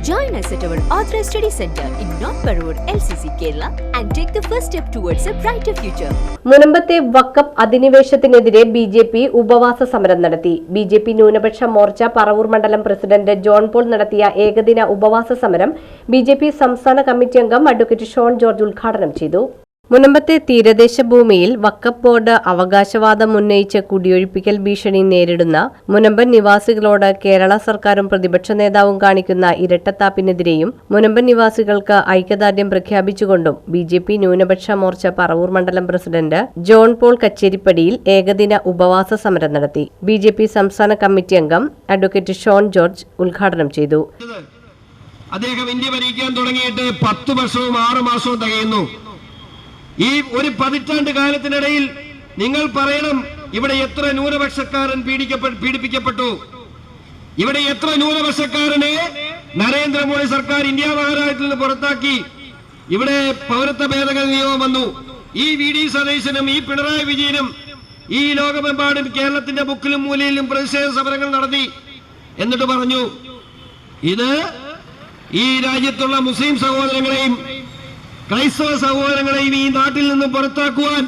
Join us at our Authorized Study Center in North Parur, LCC, Kerala, and take the first step towards a brighter future. മുനമ്പത്തെ വക്കപ്പ് അധിനിവേശത്തിനെതിരെ B J P ഉപവാസ സമരം നടത്തി B J P ന്യൂനപക്ഷ മോർച്ച പറവൂർ മണ്ഡലം president John Paul നടത്തിയ ഏകദിന ഉപവാസ സമരം ബി ജെ പി സംസ്ഥാന കമ്മിറ്റി അംഗം അഡ്വക്കേറ്റ് ഷോൺ ജോർജ് ഉദ്ഘാടനം ചെയ്തു മുനമ്പത്തെ തീരദേശ ഭൂമിയിൽ വക്കപ്പ് ബോർഡ് അവകാശവാദം ഉന്നയിച്ച് കുടിയൊഴിപ്പിക്കൽ ഭീഷണി നേരിടുന്ന മുനമ്പൻ നിവാസികളോട് കേരള സർക്കാരും പ്രതിപക്ഷ നേതാവും കാണിക്കുന്ന ഇരട്ടത്താപ്പിനെതിരെയും മുനമ്പൻ നിവാസികൾക്ക് ഐക്യദാർഢ്യം പ്രഖ്യാപിച്ചുകൊണ്ടും ബി ജെ പി ന്യൂനപക്ഷ മോർച്ച പറവൂർ മണ്ഡലം പ്രസിഡന്റ് ജോൺ പോൾ കച്ചേരിപ്പടിയിൽ ഏകദിന ഉപവാസ സമരം നടത്തി. ബി ജെ പി സംസ്ഥാന കമ്മിറ്റി അംഗം അഡ്വക്കേറ്റ് ഷോൺ ജോർജ് ഉദ്ഘാടനം ചെയ്തു. അദ്ദേഹം ഇന്ത്യ ഭരിക്കാൻ തുടങ്ങിയിട്ട് പത്ത് വർഷവും ആറ് മാസവും തികയുന്നു. ഈ ഒരു പതിറ്റാണ്ട് കാലത്തിനിടയിൽ നിങ്ങൾ പറയണം ഇവിടെ എത്ര ന്യൂനപക്ഷക്കാരൻ പീഡിക്കപ്പെട്ടു പീഡിപ്പിക്കപ്പെട്ടു? ഇവിടെ എത്ര ന്യൂനപക്ഷക്കാരനെ നരേന്ദ്രമോദി സർക്കാർ ഇന്ത്യ മഹാരാജ്യത്തിൽ നിന്ന് പുറത്താക്കി? ഇവിടെ പൗരത്വ ഭേദഗതി നിയമം വന്നു. ഈ വി ഡി സതീശനും ഈ പിണറായി വിജയനും ഈ ലോകമെമ്പാടും കേരളത്തിന്റെ മുക്കിലും മൂലയിലും പ്രതിഷേധ സമരങ്ങൾ നടത്തി. എന്നിട്ട് പറഞ്ഞു ഇത് ഈ രാജ്യത്തുള്ള മുസ്ലിം സഹോദരങ്ങളെയും ക്രൈസ്തവ സഹോദരങ്ങളെയും ഈ നാട്ടിൽ നിന്ന് പുറത്താക്കുവാൻ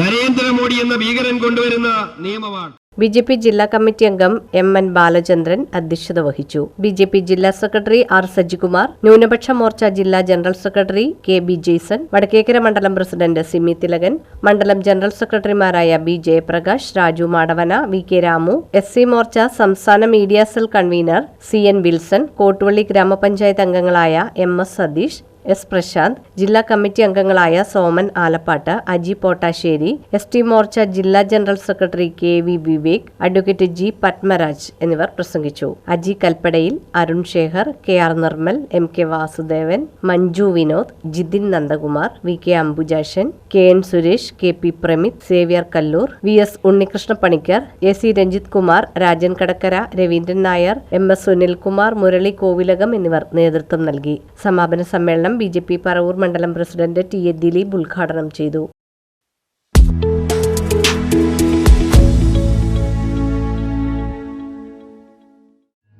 നരേന്ദ്രമോദി എന്ന ഭീകരൻ കൊണ്ടുവരുന്ന നിയമമാണ്. ബി ജെ പി ജില്ലാ കമ്മിറ്റി അംഗം എം എൻ ബാലചന്ദ്രൻ അധ്യക്ഷത വഹിച്ചു. ബി ജെ പി ജില്ലാ സെക്രട്ടറി ആർ സജികുമാർ ന്യൂനപക്ഷ മോർച്ച ജില്ലാ general secretary K B Jaison Vadakkekara മണ്ഡലം പ്രസിഡന്റ് സിമി തിലകൻ മണ്ഡലം ജനറൽ സെക്രട്ടറിമാരായ B Jayaprakash Raju Madavana V K Ramu S C Morcha സംസ്ഥാന media cell convener C N Wilson Kottuvally gramapanchayat അംഗങ്ങളായ M S Satheesh S Prasanth ജില്ലാ committee അംഗങ്ങളായ Soman Alappad Aji Pottassery S T Morcha ജില്ലാ general secretary K V Vivek advocate G Padmaraj എന്നിവർ പ്രസംഗിച്ചു. Aji കൽപ്പടയിൽ Arun Sekhar K R Nirmal M K Vasudevan Manju Vinod Jithin Nandakumar V K Ambujashan K N Suresh K P Pramith Xavier Kalloor V S Unnikrishna Panicker A C Ranjith Kumar Rajan Kadakkara Raveendran Nair M S Sunilkumar Murali Kovilakam എന്നിവർ നേതൃത്വം നൽകി. സമാപന സമ്മേളനം B J P Paravur മണ്ഡലം president T A Dileep ഉദ്ഘാടനം ചെയ്തു